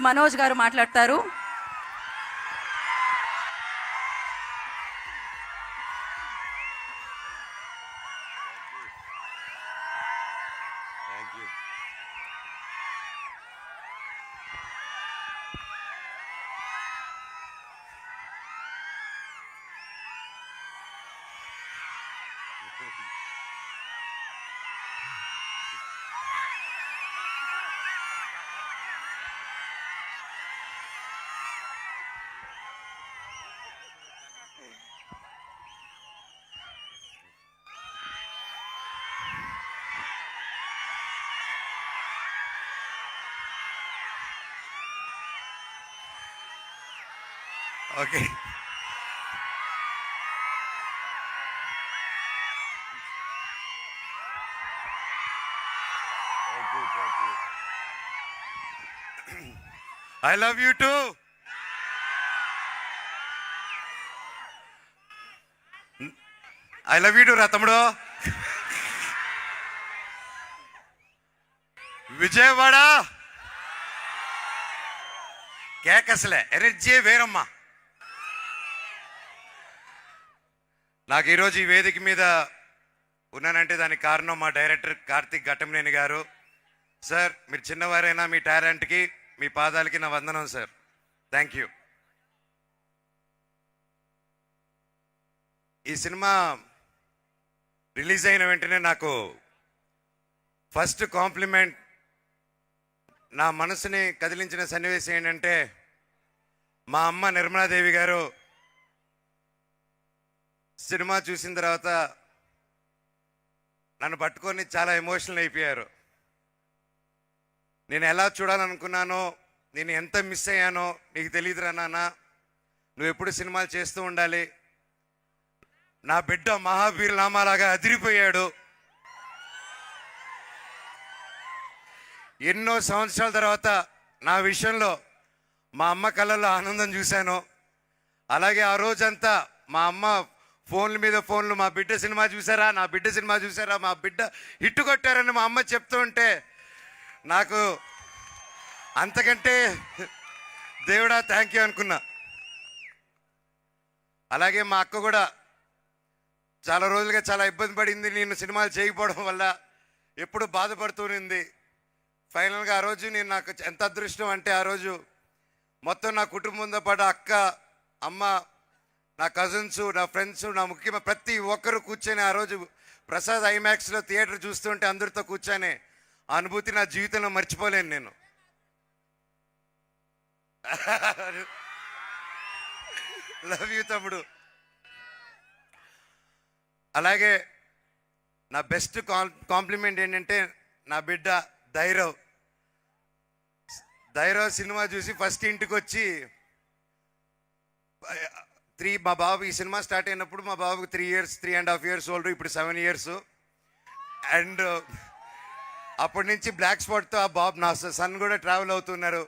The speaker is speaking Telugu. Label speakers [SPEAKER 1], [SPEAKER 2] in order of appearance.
[SPEAKER 1] మనోజ్ గారు మాట్లాడతారు
[SPEAKER 2] Thank you. Okay I love you too I love you too రా తమ్ముడు. విజయవాడ. కేకసలే ఎనర్జీ వేరమ్మా. నాకు ఈరోజు ఈ వేదిక మీద ఉన్నానంటే దానికి కారణం మా డైరెక్టర్ కార్తిక్ ఘటంనేని గారు. సార్ మీరు చిన్నవారైనా మీ టాలెంట్కి మీ పాదాలకి నా వందనం సార్. థ్యాంక్ యూ ఈ సినిమా రిలీజ్ అయిన వెంటనే నాకు ఫస్ట్ కాంప్లిమెంట్ నా మనసుని కదిలించిన సన్నివేశం ఏంటంటే మా అమ్మ నిర్మలాదేవి గారు సినిమా చూసిన తర్వాత నన్ను పట్టుకొని చాలా ఎమోషనల్ అయిపోయారు. నేను ఎలా చూడాలనుకున్నానో నేను ఎంత మిస్ అయ్యానో నీకు తెలియదురా నాన్న. నువ్వు ఎప్పుడు సినిమాలు చేస్తూ ఉండాలి. నా బిడ్డ మహావీర్ నామాలాగా అదిరిపోయాడు. ఎన్నో సంవత్సరాల తర్వాత నా విషయంలో మా అమ్మ కళ్ళల్లో ఆనందం చూశాను. అలాగే ఆ రోజంతా మా అమ్మ ఫోన్ల మీద ఫోన్లు మా బిడ్డ సినిమా చూసారా నా బిడ్డ సినిమా చూసారా మా బిడ్డ హిట్ కొట్టారని మా అమ్మ చెప్తూ ఉంటే నాకు అంతకంటే దేవుడా థ్యాంక్ యూ అనుకున్నా. అలాగే మా అక్క కూడా చాలా రోజులుగా చాలా ఇబ్బంది పడింది నేను సినిమాలు చేయకపోవడం వల్ల ఎప్పుడు బాధపడుతూనింది ఫైనల్గా ఆ రోజు నేను నాకు ఎంత అదృష్టం అంటే ఆ రోజు మొత్తం నా కుటుంబంతో పాటు అక్క అమ్మ నా కజిన్స్ నా ఫ్రెండ్స్ నా ముఖ్యమైన ప్రతి ఒక్కరు కూర్చొని ఆ రోజు ప్రసాద్ ఐమాక్స్లో థియేటర్ చూస్తుంటే అందరితో కూర్చొని ఆ అనుభూతి నా జీవితంలో మర్చిపోలేను నేను. లవ్ యూ తమ్ముడు. అలాగే నా బెస్ట్ కాంప్లిమెంట్ ఏంటంటే నా బిడ్డ ధైరవ్ ధైరవ్ సినిమా చూసి ఫస్ట్ ఇంటికి వచ్చి త్రీ మా బాబు ఈ సినిమా స్టార్ట్ అయినప్పుడు మా బాబుకి three years three and half years old ఇప్పుడు సెవెన్ ఇయర్స్. అండ్ అప్పటి నుంచి బ్లాక్ స్పాట్తో ఆ బాబు నా సన్ కూడా ట్రావెల్ అవుతున్నారు.